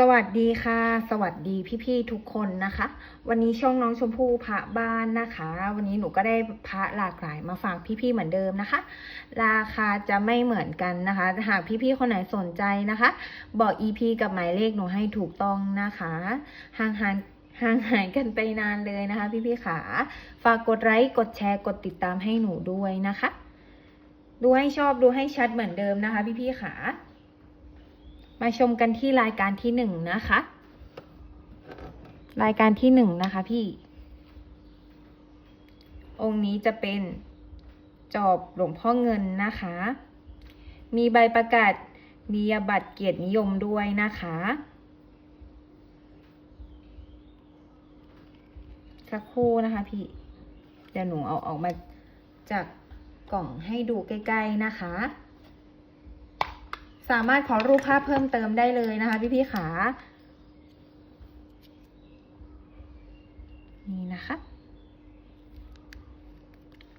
สวัสดีค่ะ สวัสดีพี่ๆทุกคนนะคะ วันนี้ช่องน้องชมพู่พระบ้านนะคะ วันนี้หนูก็ได้พระหลากหลายมาฝากพี่ๆเหมือนเดิมนะคะ ราคาจะไม่เหมือนกันนะคะ หากพี่ๆคนไหนสนใจนะคะ บอก EP กับหมายเลขหนูให้ถูกต้องนะคะห่างหายห่างหายกันไปนานเลยนะคะ พี่ๆขาฝากกดไลค์กดแชร์กดติดตามให้หนูด้วยนะคะ ดูให้ชอบดูให้ชัดเหมือนเดิมนะคะ พี่ๆขา มาชมกันที่รายการที่หนึ่งนะคะ รายการที่หนึ่งนะคะพี่ องค์นี้จะเป็นจอบหลวงพ่อเงินนะคะ มีใบประกาศนียบัตรเกียรตินิยมด้วยนะคะ สักครู่นะคะพี่ เดี๋ยวหนูเอาออกมาจากกล่องให้ดูใกล้ ๆ นะคะ สามารถขอรูปภาพเพิ่มเติมได้เลยนะคะพี่ๆขานี่นะคะ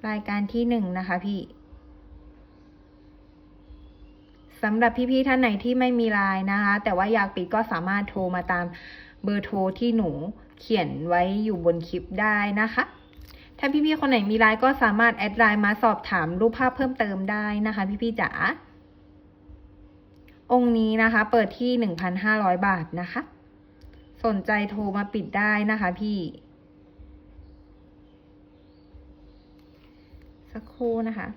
รายการที่หนึ่งนะคะพี่สำหรับพี่ๆท่านไหนที่ไม่มีไลน์นะคะ แต่ว่าอยากปิดก็สามารถโทรมาตามเบอร์โทรที่หนูเขียนไว้อยู่บนคลิปได้นะคะถ้าพี่ๆคนไหนมีไลน์ก็สามารถแอดไลน์มาสอบถามรูปภาพเพิ่มเติมได้นะคะ พี่ๆจ๋า องค์นี้นะคะ เปิดที่หนึ่งพันห้าร้อยบาทนะคะ สนใจโทรมาปิดได้นะคะพี่ สักครู่นะคะ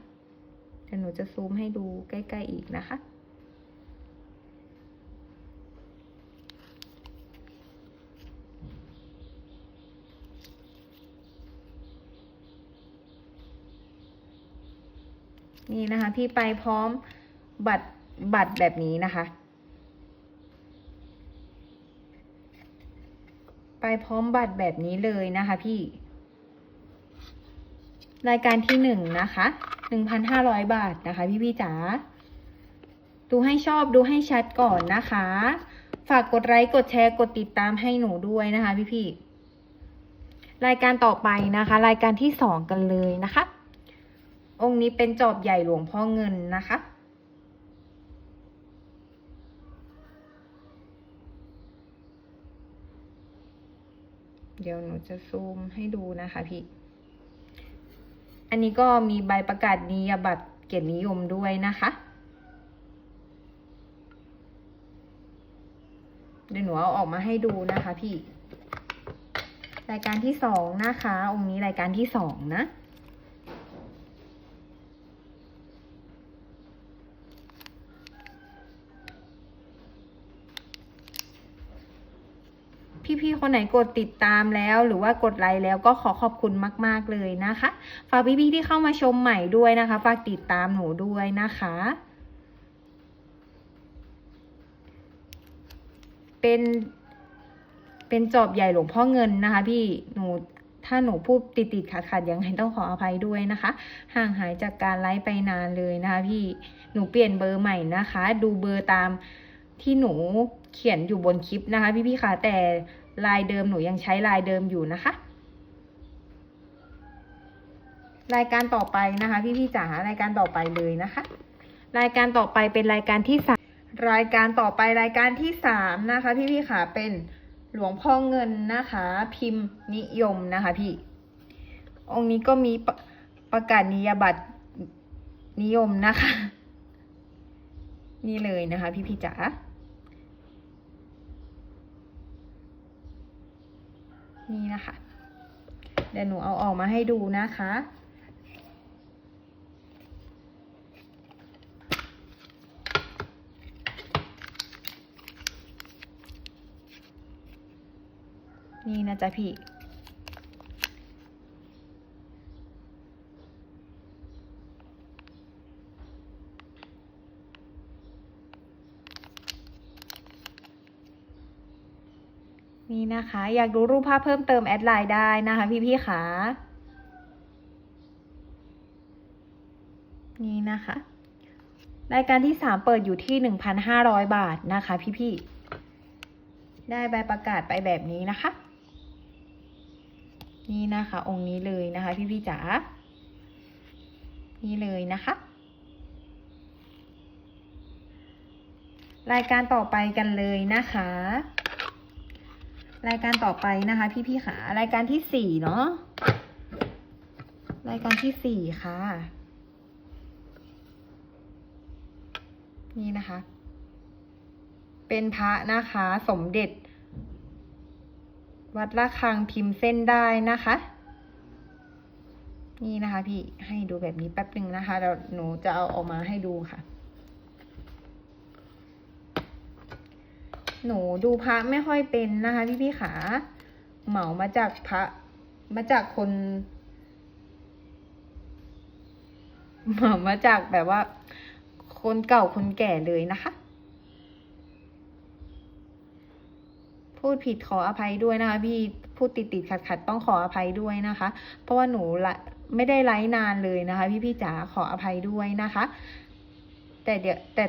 เดี๋ยวหนูจะซูมให้ดูใกล้ๆอีกนะคะนี่นะคะ พี่ไปพร้อมบัตร บัตรแบบนี้นะคะ ไปพร้อมบัตรแบบนี้เลยนะคะพี่ รายการที่หนึ่งนะคะหนึ่งพันห้าร้อยบาทนะคะพี่พี่จ๋าดูให้ชอบดูให้ชัดก่อนนะคะ ฝากกดไลค์กดแชร์กดติดตามให้หนูด้วยนะคะพี่พี่รายการต่อไปนะคะ รายการที่สองกันเลยนะคะ องค์นี้เป็นจอบใหญ่หลวงพ่อเงินนะคะ เดี๋ยวหนูจะซูมให้ดูนะคะพี่ อันนี้ก็มีใบประกาศนียบัตรเกียรตินิยมด้วยนะคะ เดี๋ยวหนูเอาออกมาให้ดูนะคะพี่ รายการที่สองนะคะ องค์นี้รายการที่สองนะ พี่ๆ คนไหนกดติดตามแล้ว หรือว่ากดไลค์แล้วก็ขอขอบคุณมาก ๆ เลยนะคะ ฝากพี่ๆที่เข้ามาชมใหม่ด้วยนะคะ ฝากติดตามหนูด้วยนะคะ เป็นเป็นจอบใหญ่หลวงพ่อเงินนะคะ พี่หนูถ้าหนูพูดติดติดขัดขัดๆยังไงต้องขออภัยด้วยนะคะ ห่างหายจากการไลฟ์ไปนานเลยนะคะพี่หนูเปลี่ยนเบอร์ใหม่นะคะ ดูเบอร์ตามที่หนูเขียนอยู่บนคลิปนะคะ พี่ๆค่ะแต่ ลายเดิมหนูยังใช้ลายเดิมอยู่นะคะ รายการต่อไปนะคะ พี่ๆจ๋ารายการต่อไปเลยนะคะ รายการต่อไปเป็นรายการที่สามรายการต่อไปรายการที่สามนะคะ พี่ๆค่ะเป็นหลวงพ่อเงินนะคะ พิมพ์นิยมนะคะพี่ องค์นี้ก็มีประประกาศนียบัตรนิยมนะคะ นี่เลยนะคะ พี่พี่จ๋า นี่นะคะ เดี๋ยวหนูเอาออกมาให้ดูนะคะ นี่นะจ๊ะพี่ นี่นะคะ อยากดูรูปภาพเพิ่มเติมแอดไลน์ได้นะคะ พี่ๆค่ะนี่นะคะ รายการที่สามเปิดอยู่ที่หนึ่งพันห้าร้อยบาทนะคะ พี่ๆ ได้ใบประกาศไปแบบนี้นะคะ นี่นะคะ องค์นี้เลยนะคะ พี่ๆจ๋านี่เลยนะคะ รายการต่อไปกันเลยนะคะ รายการต่อไปนะคะ พี่ๆค่ะรายการที่สี่เนาะรายการที่สี่ค่ะ นี่นะคะ เป็นพระนะคะ สมเด็จ วัดละคังพิมพ์เส้นได้นะคะ นี่นะคะพี่ให้ดูแบบนี้แป๊บหนึ่งนะคะเดี๋ยวหนูจะเอาออกมาให้ดูค่ะ หนูดูพระไม่ค่อยเป็นนะคะพี่พี่ขาเหมามาจากพระมาจากคนเหมามาจากแบบว่า คนเก่าคนแก่เลยนะคะ พูดผิดขออภัยด้วยนะคะพี่พูดติดติดขัดขัดต้องขออภัยด้วยนะคะ เพราะว่าหนูละไม่ได้ไลฟ์นานเลยนะคะ พี่พี่จ๋าขออภัยด้วยนะคะ แต่เดี๋ยวแต่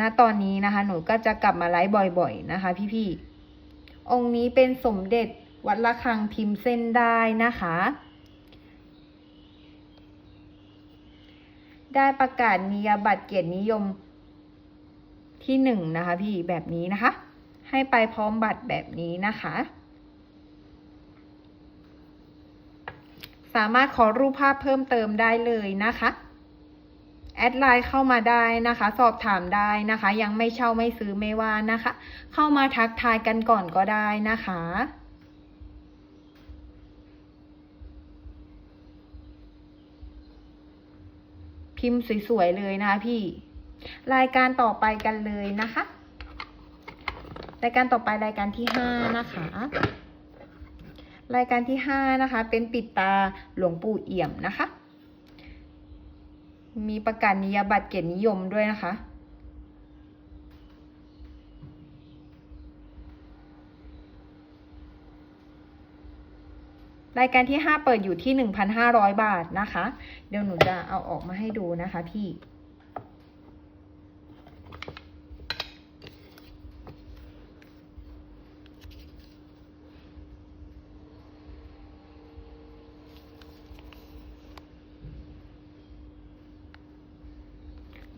ณตอนนี้นะคะ หนูก็จะกลับมาไลฟ์บ่อยๆนะคะ พี่ๆ องค์นี้เป็นสมเด็จวัดระฆังพิมพ์เส้นได้นะคะ ได้ประกาศนียบัตรเกียรตินิยมที่หนึ่งนะคะ พี่แบบนี้นะคะ ให้ไปพร้อมบัตรแบบนี้นะคะ สามารถขอรูปภาพเพิ่มเติมได้เลยนะคะ แอดไลน์เข้ามาได้นะคะ สอบถามได้นะคะ ยังไม่เช่าไม่ซื้อไม่ว่านะคะ เข้ามาทักทายกันก่อนก็ได้นะคะพิมพ์สวยๆเลยนะคะพี่ รายการต่อไปกันเลยนะคะ รายการต่อไปรายการที่ห้านะคะ รายการที่ห้านะคะ เป็นปิดตาหลวงปู่เอี่ยมนะคะ มีประกาศนียบัตรเกียรตินิยมด้วยนะคะ รายการที่ห้าเปิดอยู่ที่หนึ่งพันห้าร้อยบาทนะคะ เดี๋ยวหนูจะเอาออกมาให้ดูนะคะพี่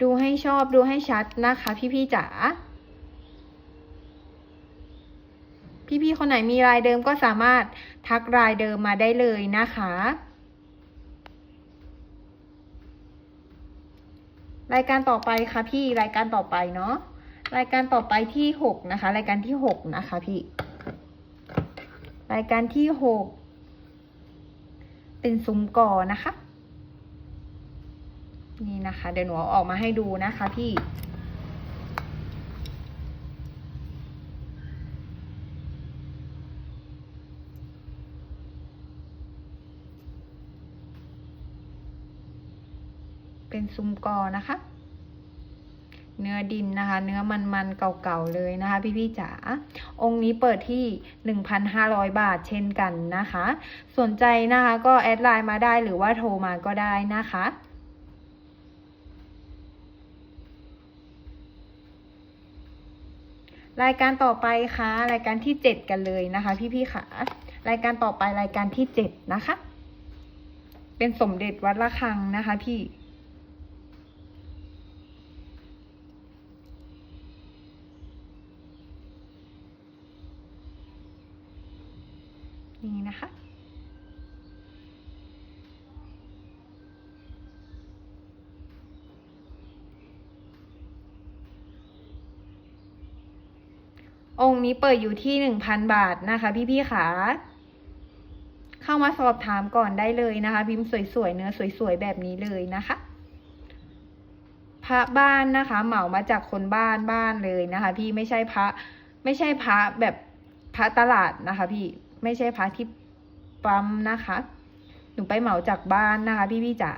ดู ให้ชอบดูให้ชัดนะคะ พี่ๆจ๋าพี่ๆคนไหนมีรายเดิมก็สามารถทักรายเดิมมาได้เลยนะคะรายการต่อไปค่ะพี่รายการต่อไปเนาะรายการต่อไปที่หกนะคะ รายการที่หกนะคะพี่ รายการที่หกเป็นซุ้มกอนะคะ นี่นะคะ เดี๋ยวหนูอออกมาให้ดูนะคะพี่เป็นซุ้มกอนะคะ เนื้อดินนะคะ เนื้อมันๆเก่าๆเลยนะคะ พี่ๆจ๋าองค์นี้เปิดที่ 1,500 บาทเช่นกันนะคะ สนใจนะคะก็แอดไลน์มาได้หรือว่าโทรมาก็ได้นะคะ รายการต่อไปค่ะ รายการที่ 7 กันเลยนะคะ พี่ๆค่ะ รายการต่อไปรายการที่ 7 นะคะ เป็นสมเด็จวัดระฆังนะคะพี่นี่นะคะ องค์นี้เปิดอยู่ที่หนึ่งพันบาทนะคะ พี่ๆค่ะเข้ามาสอบถามก่อนได้เลยนะคะ พิมพ์สวยๆ เนื้อสวยๆ แบบนี้เลยนะคะ พระบ้านนะคะ เหมามาจากคนบ้านบ้านเลยนะคะ พี่ไม่ใช่พระ ไม่ใช่พระแบบพระตลาดนะคะ พี่ไม่ใช่พระที่ปั๊มนะคะ หนูไปเหมาจากบ้านนะคะ พี่พี่ๆจ๋า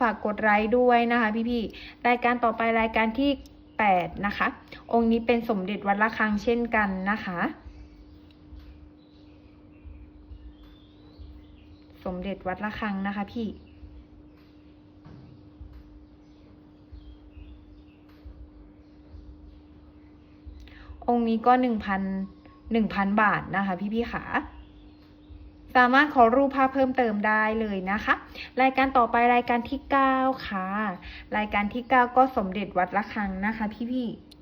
ฝากกดไลค์ด้วยนะคะ พี่พี่ๆรายการต่อไปรายการที่ แปดนะคะ องค์นี้เป็นสมเด็จวัดระฆังเช่นกันนะคะ สมเด็จวัดระฆังนะคะพี่องค์นี้ก็หนึ่งพันหนึ่งพันบาทนะคะพี่พี่ขา สามารถขอรูปภาพเพิ่มเติมได้เลยนะคะ รายการต่อไปรายการที่ 9 ค่ะ รายการที่ 9 ก็สมเด็จวัดระฆังนะคะพี่ๆ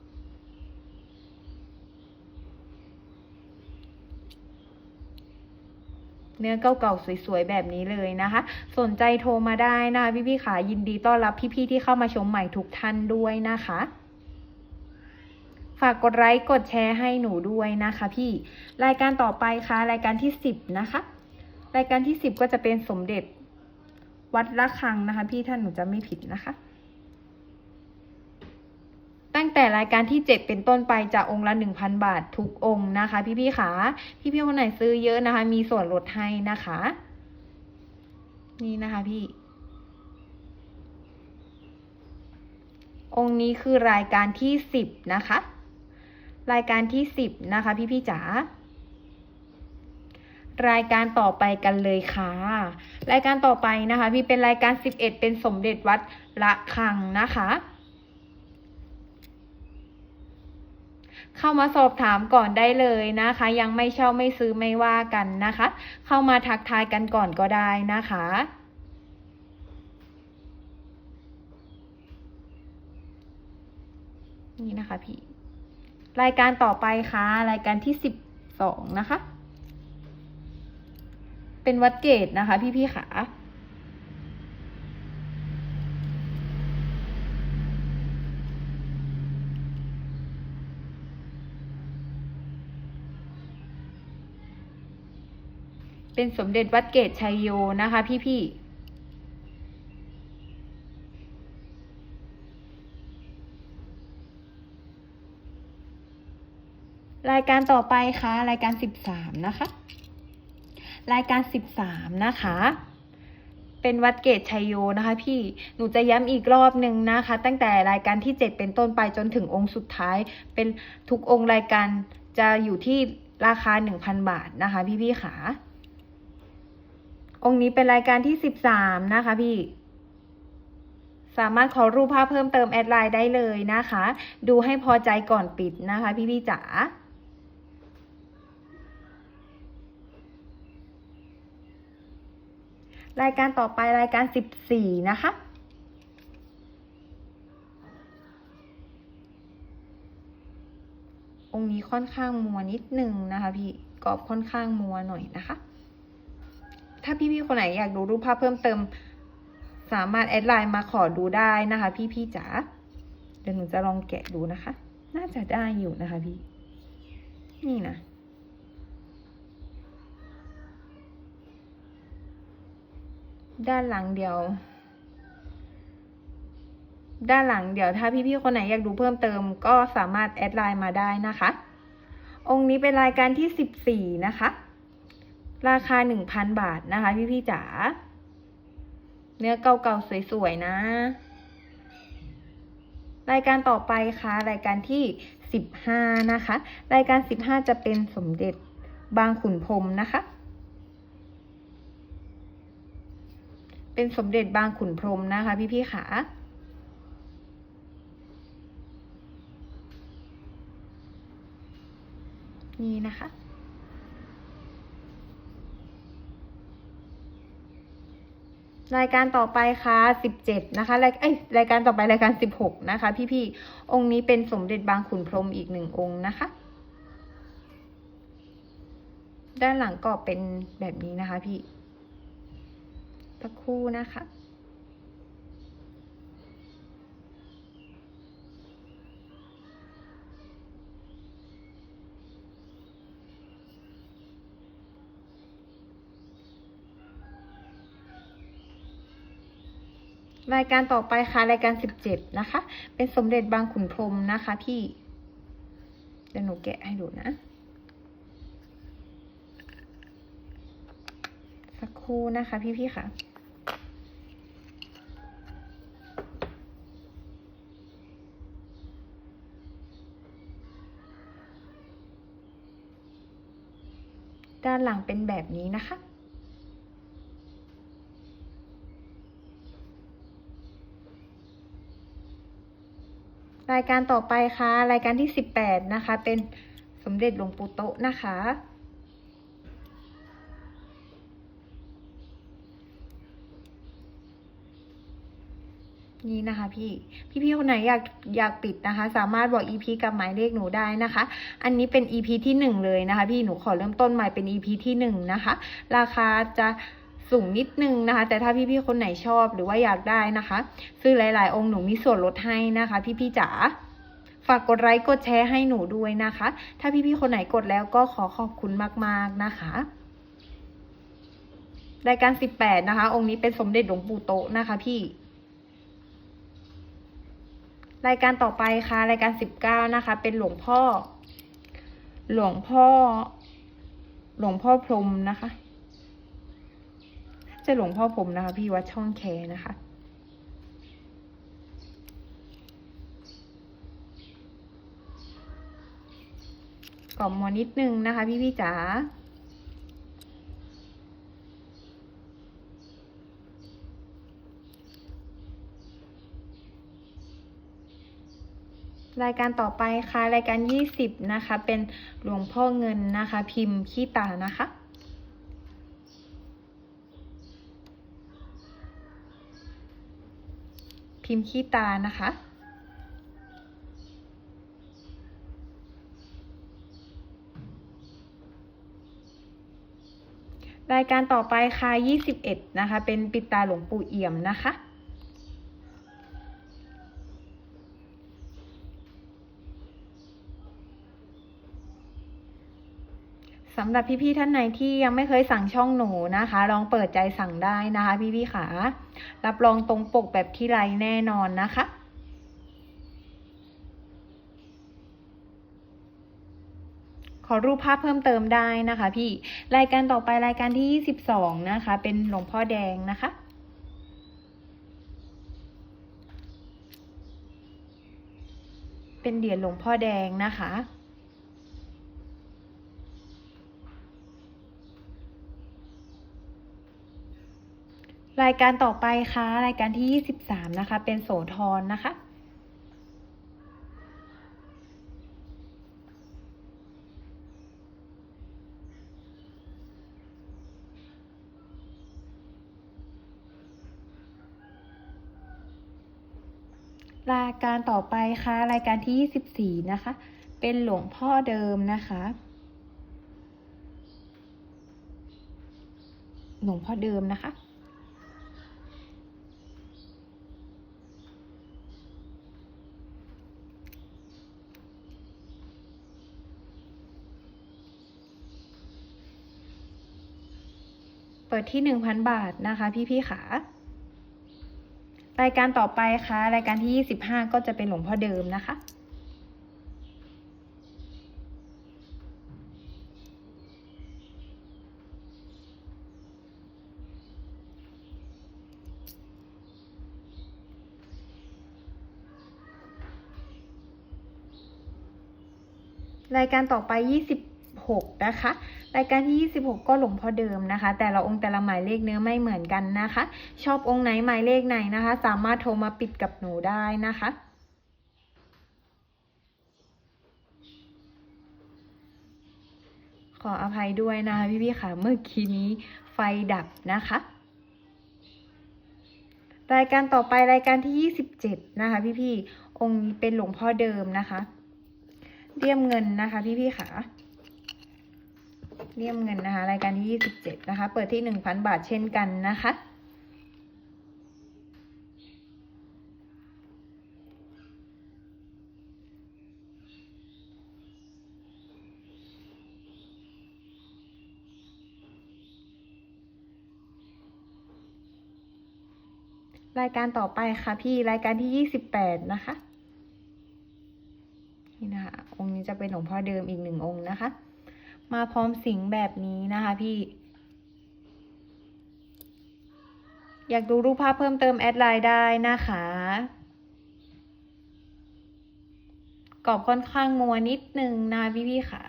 เนื้อเก่าๆสวยๆแบบนี้เลยนะคะ สนใจโทรมาได้นะคะพี่ๆขายินดีต้อนรับพี่ๆที่เข้ามาชมใหม่ทุกท่านด้วยนะคะ ฝากกดไลค์กดแชร์ให้หนูด้วยนะคะ พี่รายการต่อไปค่ะ รายการที่สิบนะคะ รายการที่สิบก็จะเป็นสมเด็จวัดระฆังนะคะ พี่ถ้านหนูจะไม่ผิดนะคะ ตั้งแต่รายการที่ 7 เป็นต้นไปจะองค์ละ 1,000 บาททุกองค์นะคะ พี่ๆขาพี่ๆคนไหนซื้อเยอะนะคะ มีส่วนลดให้นะคะ นี่นะคะพี่ องค์นี้คือรายการที่ 10 นะคะ รายการที่ 10 นะคะ พี่ๆจ๋า รายการต่อไปกันเลยค่ะ รายการต่อไปนะคะพี่เป็นรายการ 11 เป็นสมเด็จวัดระฆังนะคะ เข้ามาสอบถามก่อนได้เลยนะคะ ยังไม่เช่าไม่ซื้อไม่ว่ากันนะคะ เข้ามาทักทายกันก่อนก็ได้นะคะนี่นะคะพี่ รายการต่อไปค่ะ รายการที่สิบสองนะคะ เป็นวัดเกตนะคะ พี่ๆค่ะเป็นสมเด็จวัดเกตชัยโยนะคะ พี่ๆรายการต่อไปค่ะ รายการสิบสามนะคะ รายการสิบสามนะคะ เป็นวัดเกตชัยโยนะคะพี่หนูจะย้ำอีกรอบหนึ่งนะคะ ตั้งแต่รายการที่เจ็ดเป็นต้นไปจนถึงองค์สุดท้าย เป็นทุกองค์รายการจะอยู่ที่ราคาหนึ่งพันบาทนะคะ พี่พี่ขาองค์นี้เป็นรายการที่สิบสามนะคะพี่สามารถขอรูปภาพเพิ่มเติมแอดไลน์ได้เลยนะคะ ดูให้พอใจก่อนปิดนะคะ พี่พี่จ๋า รายการต่อไปรายการสิบสี่นะคะ องค์นี้ค่อนข้างมัวนิดนึงนะคะพี่กรอบค่อนข้างมัวหน่อยนะคะ ถ้าพี่ๆคนไหนอยากดูรูปภาพเพิ่มเติม สามารถแอดไลน์มาขอดูได้นะคะ พี่ๆจ๋าเดี๋ยวหนูจะลองแกะดูนะคะ น่าจะได้อยู่นะคะพี่ นี่นะ ด้านหลังเดียว ด้านหลังเดี๋ยวถ้าพี่ๆคนไหนอยากดูเพิ่มเติม ก็สามารถแอดไลน์มาได้นะคะ องค์นี้เป็นรายการที่สิบสี่นะคะ ราคาหนึ่งพันบาทนะคะ พี่ๆจ๋า เนื้อเก่าๆสวยๆนะ รายการต่อไปค่ะ รายการที่สิบห้านะคะ รายการสิบห้าจะเป็นสมเด็จบางขุนพรมนะคะ เป็นสมเด็จบางขุนพรมนะคะพี่ๆขานี่นะคะ รายการต่อไปค่ะสิบเจ็ดนะคะรายเอ้ยรายการต่อไปรายการสิบหกนะคะ พี่ๆองค์นี้เป็นสมเด็จบางขุนพรมอีกหนึ่งองค์นะคะ ด้านหลังก็เป็นแบบนี้นะคะพี่ สักครู่นะคะ รายการต่อไปค่ะรายการสิบเจ็ดนะคะ เป็นสมเด็จบางขุนพรมนะคะพี่เดี๋ยวหนูแกะให้ดูนะ สักครู่นะคะพี่ๆค่ะ ด้านหลังเป็นแบบนี้นะคะ รายการต่อไปค่ะ รายการที่สิบแปดนะคะ เป็นสมเด็จหลวงปู่โตะนะคะ นี่นะคะพี่พี่ๆคนไหนอยากอยากปิดนะคะ สามารถบอก EP กับหมายเลขหนูได้นะคะ อันนี้เป็น EP ที่หนึ่งเลยนะคะ พี่หนูขอเริ่มต้นใหม่เป็น EP ที่หนึ่งนะคะ ราคาจะสูงนิดนึงนะคะ แต่ถ้าพี่ๆคนไหนชอบหรือว่าอยากได้นะคะ ซื้อหลาย ๆ องค์หนูมีส่วนลดให้นะคะ พี่ๆจ๋าฝากกดไลค์กดแชร์ให้หนูด้วยนะคะ ถ้าพี่ๆคนไหนกดแล้วก็ขอขอบคุณมาก ๆนะคะรายการ 18 นะคะ องค์นี้เป็นสมเด็จหลวงปู่โตนะคะ พี่ รายการต่อไปค่ะ รายการ19นะคะ เป็นหลวงพ่อ หลวงพ่อ หลวงพ่อพรหมนะคะ จะหลวงพ่อพรหมนะคะ พี่วัดช่องแคนะคะกรอบมัวนิดนึงนะคะ พี่พี่จ๋า รายการต่อไปค่ะรายการ 20 นะคะ เป็นหลวงพ่อเงินนะคะ พิมพ์ขี้ตานะคะพิมพ์ขี้ตานะคะ รายการต่อไปค่ะ 21 นะคะ เป็นปิดตาหลวงปู่เอี่ยมนะคะ สำหรับพี่ๆท่านไหนที่ยังไม่เคยสั่งช่องหนูนะคะ ลองเปิดใจสั่งได้นะคะ พี่ๆขารับรองตรงปกแบบที่ไรแน่นอนนะคะขอรูปภาพเพิ่มเติมได้นะคะ พี่รายการต่อไปรายการที่ 22 นะคะ เป็นหลวงพ่อแดงนะคะ เป็นเหรียญหลวงพ่อแดงนะคะ รายการต่อไปค่ะ รายการที่ 23 นะคะ เป็นโสธรนะคะ รายการต่อไปค่ะ รายการที่ 24 นะคะ เป็นหลวงพ่อเดิมนะคะหลวงพ่อเดิมนะคะิดที่หนึ่งพันบาทนะคะ พี่ๆค่ะรายการต่อไปค่ะ รายการที่ยี่สิบห้าก็จะเป็นหลวงพ่อเดิมนะคะรายการต่อไป 26 นะคะ รายการที่ 26 ก็หลวงพ่อเดิมนะคะ แต่ละองค์แต่ละหมายเลขเนื้อไม่เหมือนกันนะคะ ชอบองค์ไหนหมายเลขไหนนะคะ สามารถโทรมาปิดกับหนูได้นะคะขออภัยด้วยนะคะพี่ๆค่ะเมื่อกี้นี้ไฟดับนะคะ รายการต่อไปรายการที่ 27 นะคะ พี่ๆองค์นี้เป็นหลวงพ่อเดิมนะคะเลี่ยมเงินนะคะ พี่ๆค่ะ เลี่ยมเงินนะคะ รายการที่ 27 นะคะ เปิดที่ 1,000 บาทเช่นกันนะคะ รายการต่อไปค่ะพี่รายการที่ 28 นะคะ นี่นะคะ องค์นี้จะเป็นหลวงพ่อเดิมอีกหนึ่งองค์นะคะ มาพร้อมสิงแบบนี้นะคะพี่ อยากดูรูปภาพเพิ่มเติมแอดไลน์ได้นะคะกรอบค่อนข้างมัวนิดนึงนะพี่พี่ๆค่ะ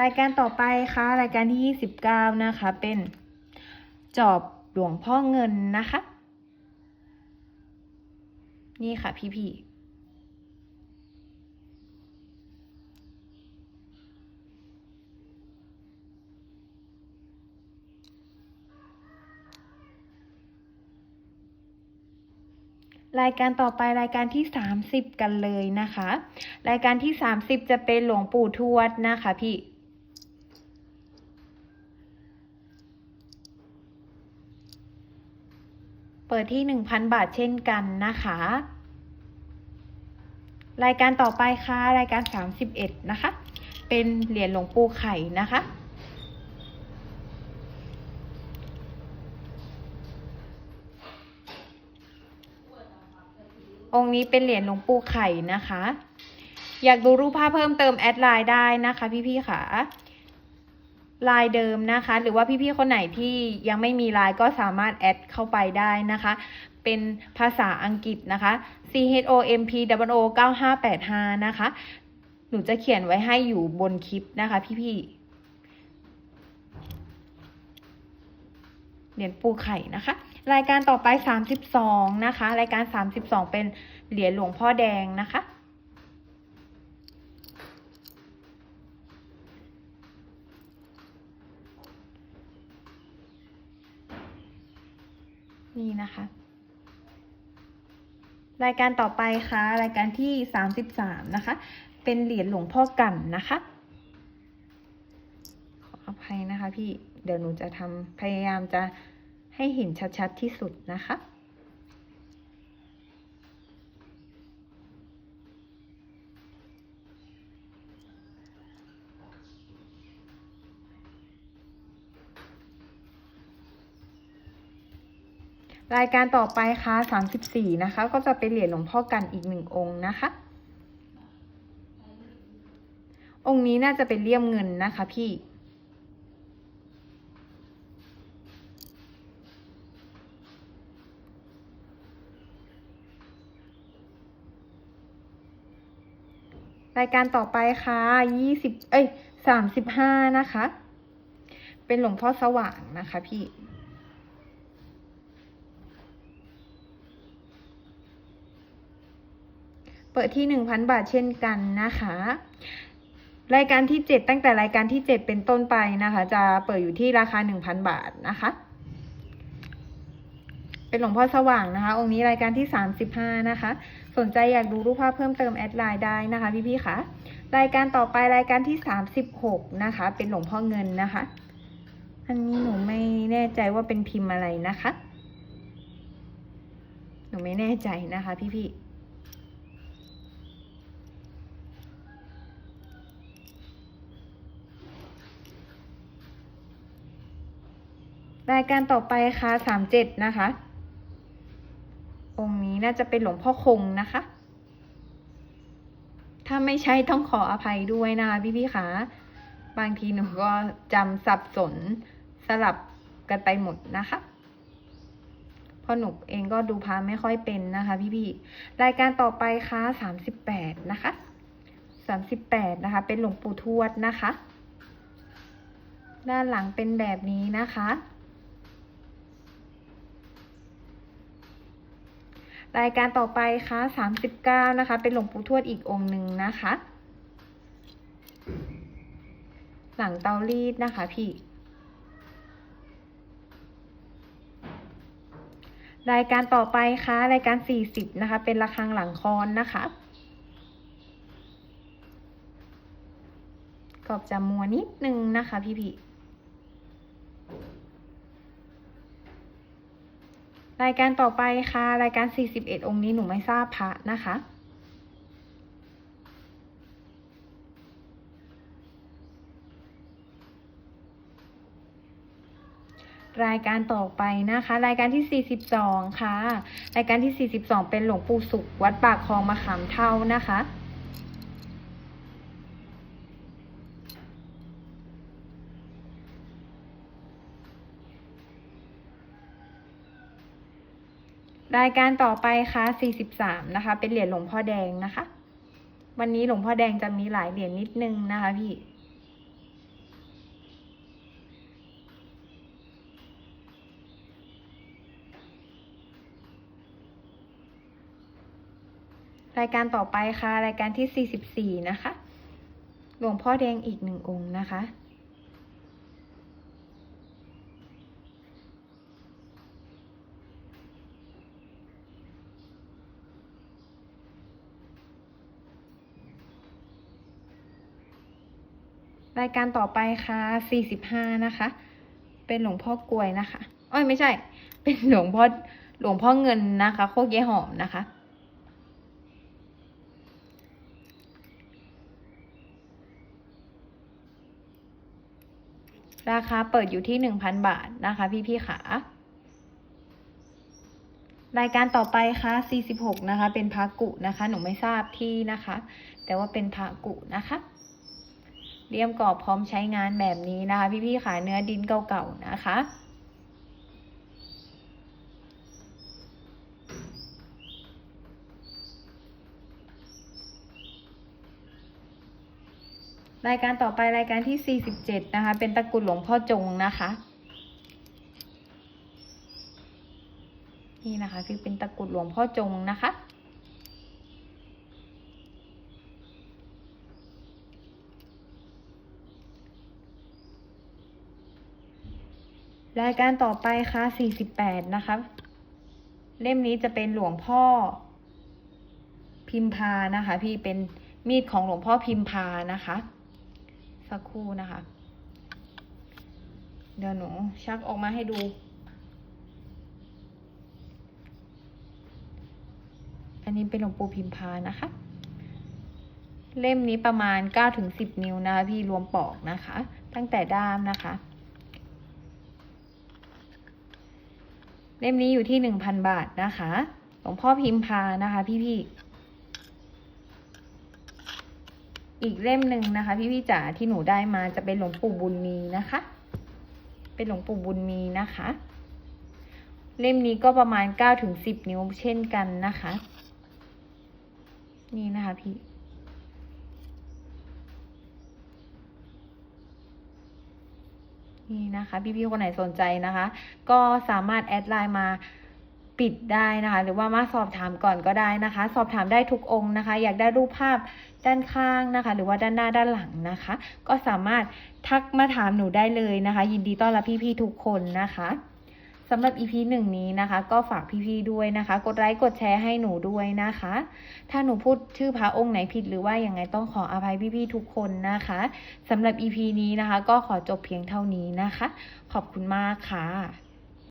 รายการต่อไปค่ะ รายการที่ 29 นะคะ เป็นจอบหลวงพ่อเงินนะคะ นี่ค่ะพี่พี่ๆ รายการต่อไปรายการที่ 30 กันเลยนะคะ รายการที่ 30 จะเป็นหลวงปู่ทวดนะคะพี่เปิดที่ 1,000 บาทเช่นกันนะคะ รายการต่อไปค่ะ รายการ 31 นะคะ เป็นเหรียญหลวงปู่ไข่นะคะ องค์นี้เป็นเหรียญหลวงปู่ไข่นะคะ อยากดูรูปภาพเพิ่มเติมแอดไลน์ได้นะคะ พี่ๆค่ะลน์เดิมนะคะ หรือว่าพี่ๆคนไหนที่ยังไม่มีลน์ก็สามารถแอดเข้าไปได้นะคะ เป็นภาษาอังกฤษนะคะ C H O M P W O 9585 นะคะ หนูจะเขียนไว้ให้อยู่บนคลิปนะคะพี่ๆเหรียญปูไข่นะคะ รายการต่อไป 32 นะคะ รายการ 32 เป็นเหรียญหลวงพ่อแดงนะคะ นี่นะคะ รายการต่อไปค่ะ รายการที่ 33 นะคะ เป็นเหรียญหลวงพ่อกันนะคะ ขออภัยนะคะพี่ เดี๋ยวหนูจะทำพยายามจะ ให้เห็นชัดๆที่สุดนะคะ รายการต่อไปค่ะ34 นะคะ ก็จะเป็นเหรียญหลวงพ่อกันอีกหนึ่งองค์นะคะ องค์นี้น่าจะเป็นเลี่ยมเงินนะคะพี่ รายการต่อไปค่ะยี่สิบเอ้ยสามสิบห้านะคะ เป็นหลวงพ่อสว่างนะคะพี่เปิดที่หนึ่งพันบาทเช่นกันนะคะ รายการที่เจ็ดตั้งแต่รายการที่เจ็ดเป็นต้นไปนะคะ จะเปิดอยู่ที่ราคาหนึ่งพันบาทนะคะ เป็นหลวงพ่อสว่างนะคะ องค์นี้รายการที่สามสิบห้านะคะ สนใจอยากดูรูปภาพเพิ่มเติมแอดไลน์ได้นะคะพี่ๆค่ะ รายการต่อไปรายการที่สามสิบหกนะคะ เป็นหลวงพ่อเงินนะคะ อันนี้หนูไม่แน่ใจว่าเป็นพิมพ์อะไรนะคะ หนูไม่แน่ใจนะคะพี่ๆรายการต่อไปค่ะสามเจ็ดนะคะ องค์นี้น่าจะเป็นหลวงพ่อคงนะคะ ถ้าไม่ใช่ต้องขออภัยด้วยนะคะพี่ๆคะบางทีหนูก็จำสับสนสลับกันไปหมดนะคะเพราะหนูเองก็ดูพาไม่ค่อยเป็นนะคะ พี่ๆรายการต่อไปค่ะสามสิบแปดนะคะสามสิบแปดนะคะ เป็นหลวงปู่ทวดนะคะ ด้านหลังเป็นแบบนี้นะคะ รายการต่อไปค่ะสามสิบเก้านะคะ เป็นหลวงปู่ทวดอีกองค์หนึ่งนะคะ หลังเตารีดนะคะพี่ รายการต่อไปค่ะ รายการสี่สิบนะคะ เป็นระฆังหลังคอนนะคะกรอบจะมัวนิดนึงนะคะพี่พี่ รายการต่อไปค่ะ รายการ 41 องค์นี้หนูไม่ทราบพระนะคะ รายการต่อไปนะคะ รายการที่ 42 ค่ะ รายการที่ 42 เป็นหลวงปู่สุข วัดปากคลองมะขามเท่านะคะ รายการต่อไปค่ะ43 นะคะ เป็นเหรียญหลวงพ่อแดงนะคะ วันนี้หลวงพ่อแดงจะมีหลายเหรียญนิดนึงนะคะพี่ รายการต่อไปค่ะ รายการที่ 44 นะคะ หลวงพ่อแดงอีกหนึ่งองค์นะคะ รายการต่อไปค่ะ45นะคะ เป็นหลวงพ่อกลวยนะคะอ้อยไม่ใช่ เป็นหลวงพ่อหลวงพ่อเงินนะคะ โคกเยหอมนะคะ ราคาเปิดอยู่ที่1,000บาทนะคะ พี่ๆขารายการต่อไปค่ะ46 นะคะ เป็นพากุนะคะ หนูไม่ทราบที่นะคะ แต่ว่าเป็นพากุนะคะ เรียมกรอบพร้อมใช้งานแบบนี้นะคะ พี่ๆขาเนื้อดินเก่าๆนะคะรายการต่อไปรายการที่ 47 นะคะ เป็นตะกรุดหลวงพ่อจงนะคะ นี่นะคะ คือเป็นตะกรุดหลวงพ่อจงนะคะ รายการต่อไปค่ะ48 นะคะ เล่มนี้จะเป็นหลวงพ่อพิมพานะคะ พี่เป็นมีดของหลวงพ่อพิมพานะคะ สักครู่นะคะ เดี๋ยวหนูชักออกมาให้ดูอันนี้เป็นหลวงปู่พิมพานะคะ เล่มนี้ประมาณ9ถึง10 นิ้วนะคะพี่รวมปอกนะคะ ตั้งแต่ด้ามนะคะ เล่มนี้อยู่ที่1,000บาทนะคะหลวงพ่อพิมพานะคะ พี่ๆอีกเล่มหนึ่งนะคะ พี่ๆจ๋าที่หนูได้มาจะเป็นหลวงปู่บุญมีนะคะ เป็นหลวงปู่บุญมีนะคะ เล่มนี้ก็ประมาณ9ถึง10นิ้วเช่นกันนะคะ นี่นะคะพี่ นี่นะคะ พี่ๆคนไหนสนใจนะคะ ก็สามารถแอดไลน์มาปิดได้นะคะ หรือว่ามาสอบถามก่อนก็ได้นะคะ สอบถามได้ทุกองค์นะคะ อยากได้รูปภาพด้านข้างนะคะ หรือว่าด้านหน้าด้านหลังนะคะ ก็สามารถทักมาถามหนูได้เลยนะคะ ยินดีต้อนรับพี่ๆทุกคนนะคะ สำหรับ EP หนึ่งนี้นะคะ ก็ฝากพี่ๆด้วยนะคะ กดไลค์กดแชร์ให้หนูด้วยนะคะ ถ้าหนูพูดชื่อพระองค์ไหนผิดหรือว่าอย่างไงต้องขออภัยพี่ๆทุกคนนะคะสำหรับ EP นี้นะคะ ก็ขอจบเพียงเท่านี้นะคะ ขอบคุณมากค่ะ